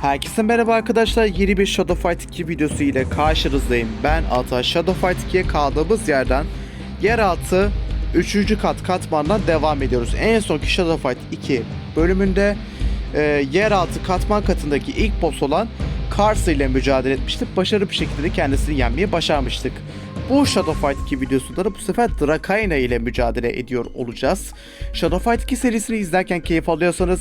Herkese merhaba arkadaşlar. Yeni bir Shadow Fight 2 videosu ile karşınızdayım. Ben Ata. Shadow Fight 2'ye kaldığımız yerden yeraltı 3. kat katmandan devam ediyoruz. En sonki Shadow Fight 2 bölümünde e, yeraltı katman katındaki ilk boss olan Kars ile mücadele etmiştik. Başarılı bir şekilde de kendisini yenmeyi başarmıştık. Bu Shadow Fight 2 videosunda da bu sefer Drakaina ile mücadele ediyor olacağız. Shadow Fight 2 serisini izlerken keyif alıyorsanız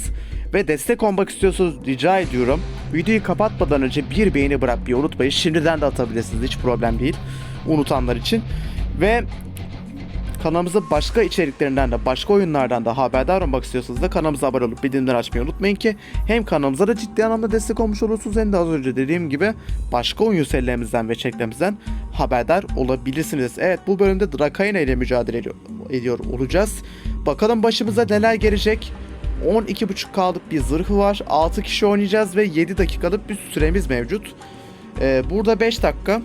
ve destek olmak istiyorsanız rica ediyorum. Videoyu kapatmadan önce bir beğeni bırakmayı unutmayın. Şimdiden de atabilirsiniz hiç problem değil. Unutanlar için. Ve kanalımızın başka içeriklerinden de başka oyunlardan da haberdar olmak istiyorsanız da kanalımıza abone olup bildirimleri açmayı unutmayın ki hem kanalımıza da ciddi anlamda destek olmuş olursunuz hem de az önce dediğim gibi başka oyun serilerimizden ve içeriklerimizden haberdar olabilirsiniz. Evet bu bölümde Drakaina ile mücadele ediyor, olacağız. Bakalım başımıza neler gelecek. 12.5 kalıp bir zırhı var. 6 kişi oynayacağız ve 7 dakikalık bir süremiz mevcut. Ee, burada 5 dakika.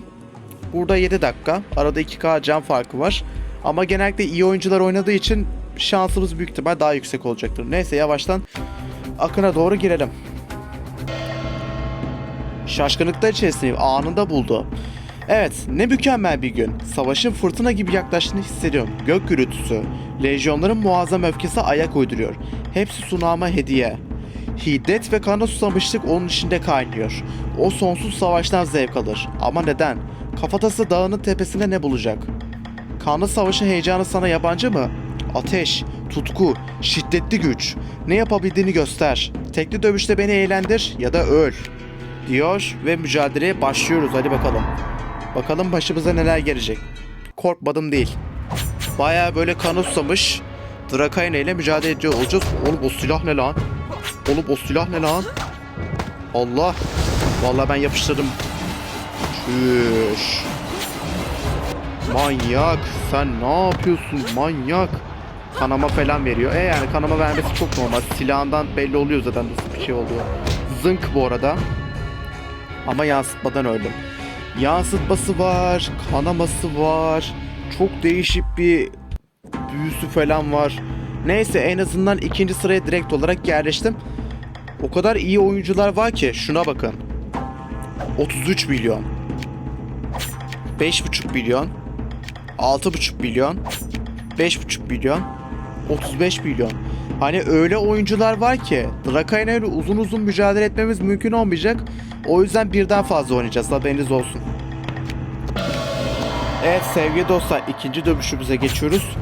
Burada 7 dakika. Arada 2K can farkı var. Ama genellikle iyi oyuncular oynadığı için şansımız büyük ihtimal daha yüksek olacaktır. Neyse yavaştan akına doğru girelim. Şaşkınlıklar içerisinde anında buldu. Evet, ne mükemmel bir gün. Savaşın fırtına gibi yaklaştığını hissediyorum. Gök gürültüsü, lejyonların muazzam öfkesi ayak uyduruyor. Hepsi sunağıma hediye. Hiddet ve kana susamışlık onun içinde kaynıyor. O sonsuz savaştan zevk alır. Ama neden? Kafatası dağının tepesinde ne bulacak? Kanlı savaşı heyecanı sana yabancı mı? Ateş, tutku, şiddetli güç. Ne yapabildiğini göster. Tekli dövüşte beni eğlendir ya da öl. Diyor ve mücadeleye başlıyoruz. Hadi bakalım. Bakalım başımıza neler gelecek. Korkmadım değil. Baya böyle kanı susamış. Drakaina ile mücadele ediyor olacağız. Oğlum o silah ne lan? Oğlum o silah ne lan? Allah. Vallahi ben yapıştırdım. Çüş. Manyak. Sen ne yapıyorsun manyak? Kanama falan veriyor. E yani kanama vermesi çok normal. Silahından belli oluyor zaten nasıl bir şey oluyor. Zınk bu arada. Ama yansıtmadan öldüm. Yansıtması var, kanaması var. Çok değişik bir büyüsü falan var. Neyse en azından ikinci sıraya direkt olarak yerleştim. O kadar iyi oyuncular var ki şuna bakın. 33 milyon. 5,5 milyon. 6,5 milyon. 5,5 milyon. 35 milyon. Hani öyle oyuncular var ki Drakaina ile uzun uzun mücadele etmemiz mümkün olmayacak. O yüzden birden fazla oynayacağız haberiniz olsun. Evet sevgili dostlar ikinci dövüşümüze geçiyoruz.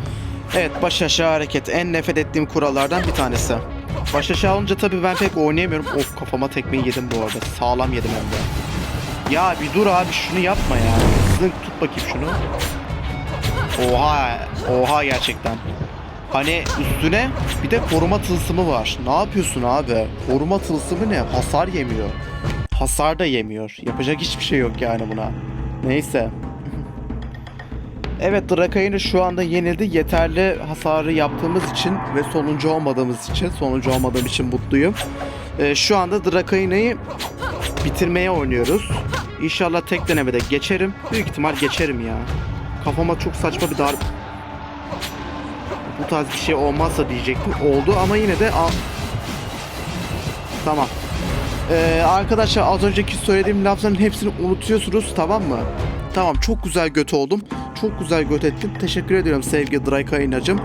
Evet baş aşağı hareket en nefret ettiğim kurallardan bir tanesi. Baş aşağı olunca tabii ben pek oynayamıyorum. Of kafama tekmeyi yedim bu arada. Sağlam yedim hem de. Ya bir dur abi şunu yapma ya. Zınk tut bakayım şunu. Oha, oha gerçekten. Hani üstüne bir de koruma tılsımı var. Ne yapıyorsun abi? Koruma tılsımı ne? Hasar yemiyor. Hasar da yemiyor. Yapacak hiçbir şey yok yani buna. Neyse. Evet Drakaina şu anda yenildi. Yeterli hasarı yaptığımız için ve sonuncu olmadığımız için, sonuncu olmadığım için mutluyum. Ee, şu anda Drakaina'yı bitirmeye oynuyoruz. İnşallah tek denemede geçerim. Büyük ihtimal geçerim ya. Kafama çok saçma bir dar... Bu tarz bir şey olmazsa diyecektim. Oldu ama yine de... Al... Tamam. Ee, arkadaşlar az önceki söylediğim lafların hepsini unutuyorsunuz tamam mı? Tamam çok güzel göt oldum. Çok güzel göt ettim. Teşekkür ediyorum sevgili Drakaina'cım.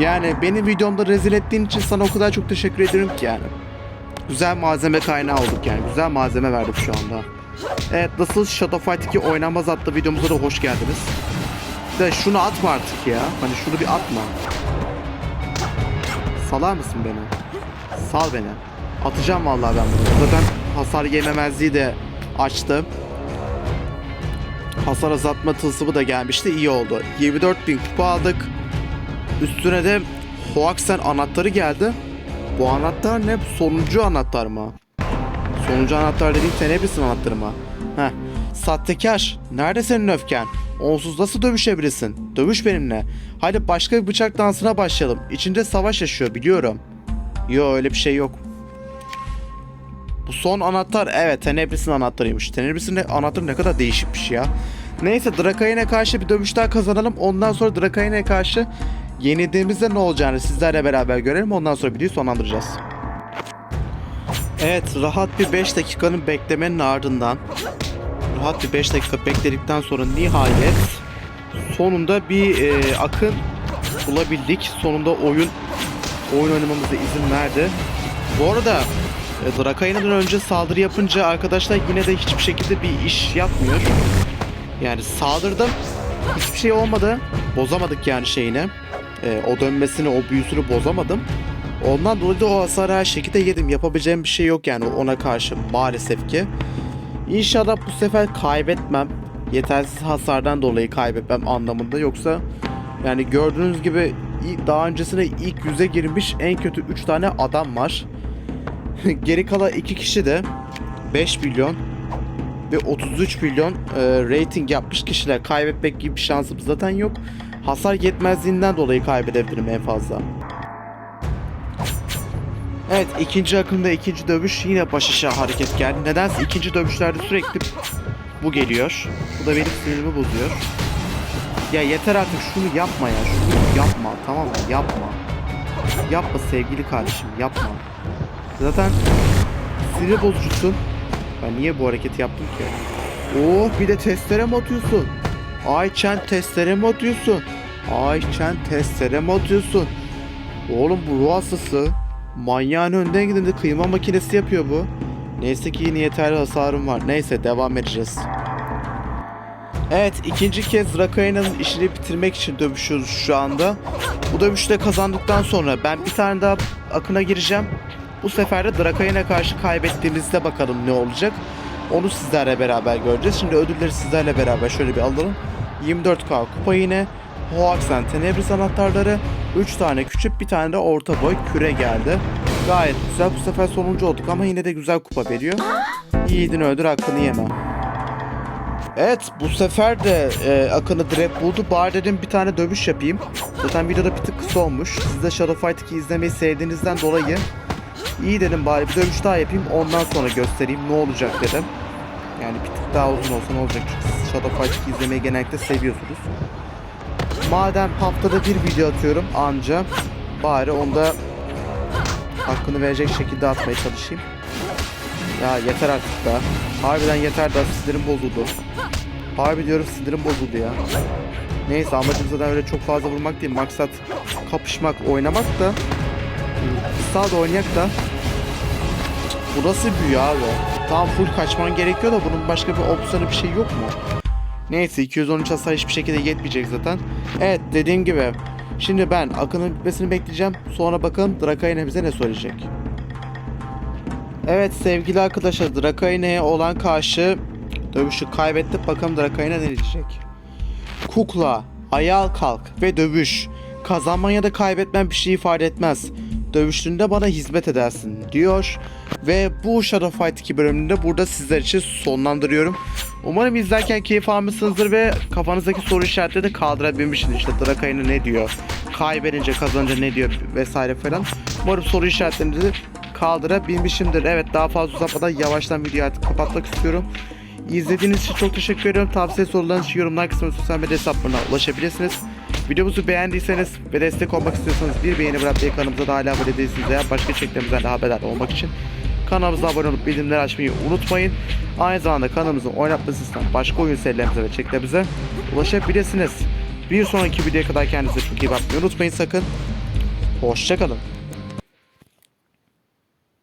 Yani benim videomda rezil ettiğin için sana o kadar çok teşekkür ediyorum ki yani. Güzel malzeme kaynağı olduk yani. Güzel malzeme verdik şu anda. Evet nasıl Shadow Fight 2 oynanmaz adlı videomuza da hoş geldiniz. De şunu atma artık ya. Hani şunu bir atma. Salar mısın beni? Sal beni. Atacağım vallahi ben bunu. Zaten hasar yememezliği de açtı. Hasar azaltma tılsımı da gelmişti. iyi oldu. 24.000 kupa aldık. Üstüne de Hoaxen anahtarı geldi. Bu anahtar ne? Sonuncu anahtar mı? Sonuncu anahtar dediğim Tenebris'in anahtarı mı? Heh. Sahtekar. Nerede senin öfken? Onsuz nasıl dövüşebilirsin? Dövüş benimle. Hadi başka bir bıçak dansına başlayalım. İçinde savaş yaşıyor biliyorum. Yo öyle bir şey yok. Bu son anahtar evet Tenebris'in anahtarıymış. Tenebris'in anahtarı ne kadar değişikmiş ya. Neyse Drakain'e karşı bir dövüş daha kazanalım. Ondan sonra Drakain'e karşı yenildiğimizde ne olacağını sizlerle beraber görelim. Ondan sonra videoyu sonlandıracağız. Evet rahat bir 5 dakikanın beklemenin ardından rahat bir 5 dakika bekledikten sonra nihayet sonunda bir e, akın bulabildik. Sonunda oyun oyun oynamamıza izin verdi. Bu arada e, Drakayna'dan önce saldırı yapınca arkadaşlar yine de hiçbir şekilde bir iş yapmıyor. Yani saldırdım. Hiçbir şey olmadı. Bozamadık yani şeyini. E, o dönmesini, o büyüsünü bozamadım. Ondan dolayı da o hasarı her şekilde yedim. Yapabileceğim bir şey yok yani ona karşı maalesef ki. İnşallah bu sefer kaybetmem. Yetersiz hasardan dolayı kaybetmem anlamında. Yoksa yani gördüğünüz gibi daha öncesinde ilk yüze girmiş en kötü 3 tane adam var. Geri kalan 2 kişi de 5 milyon ve 33 milyon e, rating yapmış kişiler. Kaybetmek gibi bir şansım zaten yok. Hasar yetmezliğinden dolayı kaybedebilirim en fazla. Evet ikinci akımda ikinci dövüş yine baş aşağı hareket geldi. Nedense ikinci dövüşlerde sürekli bu geliyor. Bu da benim sinirimi bozuyor. Ya yeter artık şunu yapma ya. Şunu yapma tamam mı? Yapma. Yapma sevgili kardeşim yapma. Zaten sinir bozucusun. Ben niye bu hareketi yaptım ki? Oh bir de testere mi atıyorsun? Ayçen testere mi atıyorsun? Ayçen testere mi atıyorsun? Oğlum bu ruh hastası. Manyağın önden gidin de kıyma makinesi yapıyor bu. Neyse ki yine yeterli hasarım var. Neyse devam edeceğiz. Evet ikinci kez Rakaina'nın işini bitirmek için dövüşüyoruz şu anda. Bu dövüşte kazandıktan sonra ben bir tane daha akına gireceğim. Bu sefer de Drakain'e karşı kaybettiğimizde bakalım ne olacak. Onu sizlerle beraber göreceğiz. Şimdi ödülleri sizlerle beraber şöyle bir alalım. 24k kupa yine. Hoaxen Tenebris anahtarları. 3 tane küçük bir tane de orta boy küre geldi. Gayet güzel. Bu sefer sonuncu olduk ama yine de güzel kupa veriyor. Yiğidin öldür hakkını yeme. Evet bu sefer de e, Akın'ı direkt buldu. Bari dedim bir tane dövüş yapayım. Zaten videoda bir tık kısa olmuş. Siz de Shadow Fight 2 izlemeyi sevdiğinizden dolayı iyi dedim bari bir dövüş daha yapayım. Ondan sonra göstereyim ne olacak dedim. Yani bir tık daha uzun olsa ne olacak çünkü siz Shadow Fight 2 izlemeyi genellikle seviyorsunuz. Madem haftada bir video atıyorum anca bari onda hakkını verecek şekilde atmaya çalışayım. Ya yeter artık da. Harbiden yeter da sinirim bozuldu. Harbi diyorum sinirim bozuldu ya. Neyse amacım zaten öyle çok fazla vurmak değil. Maksat kapışmak, oynamak da. Sağda oynayak da. Bu nasıl büyü abi? Tam full kaçman gerekiyor da bunun başka bir opsiyonu bir şey yok mu? Neyse 213 hasar hiçbir şekilde yetmeyecek zaten. Evet dediğim gibi. Şimdi ben Akın'ın bitmesini bekleyeceğim. Sonra bakalım Drakaine bize ne söyleyecek. Evet sevgili arkadaşlar Drakaine'ye olan karşı dövüşü kaybettik. Bakalım Drakaine ne diyecek. Kukla, ayağa kalk ve dövüş. Kazanman ya da kaybetmen bir şey ifade etmez. Dövüştüğünde bana hizmet edersin diyor. Ve bu Shadow Fight 2 bölümünde burada sizler için sonlandırıyorum. Umarım izlerken keyif almışsınızdır ve kafanızdaki soru işaretleri de kaldırabilmişsiniz. İşte Drakaine ne diyor, kaybedince kazanınca ne diyor vesaire falan. Umarım soru işaretlerinizi kaldırabilmişimdir. Evet daha fazla uzatmadan yavaştan videoyu artık kapatmak istiyorum. İzlediğiniz için çok teşekkür ediyorum. Tavsiye sorularınız için yorumlar kısmına sosyal medya hesaplarına ulaşabilirsiniz. Videomuzu beğendiyseniz ve destek olmak istiyorsanız bir beğeni bırakmayı kanalımıza da hala abone değilsiniz eğer başka içeriklerimizden de haberdar olmak için kanalımıza abone olup bildirimleri açmayı unutmayın. Aynı zamanda kanalımızın oynatma listesinden başka oyun serilerimize ve içeriklerimize ulaşabilirsiniz. Bir sonraki videoya kadar kendinize çok iyi bakmayı unutmayın sakın. Hoşçakalın.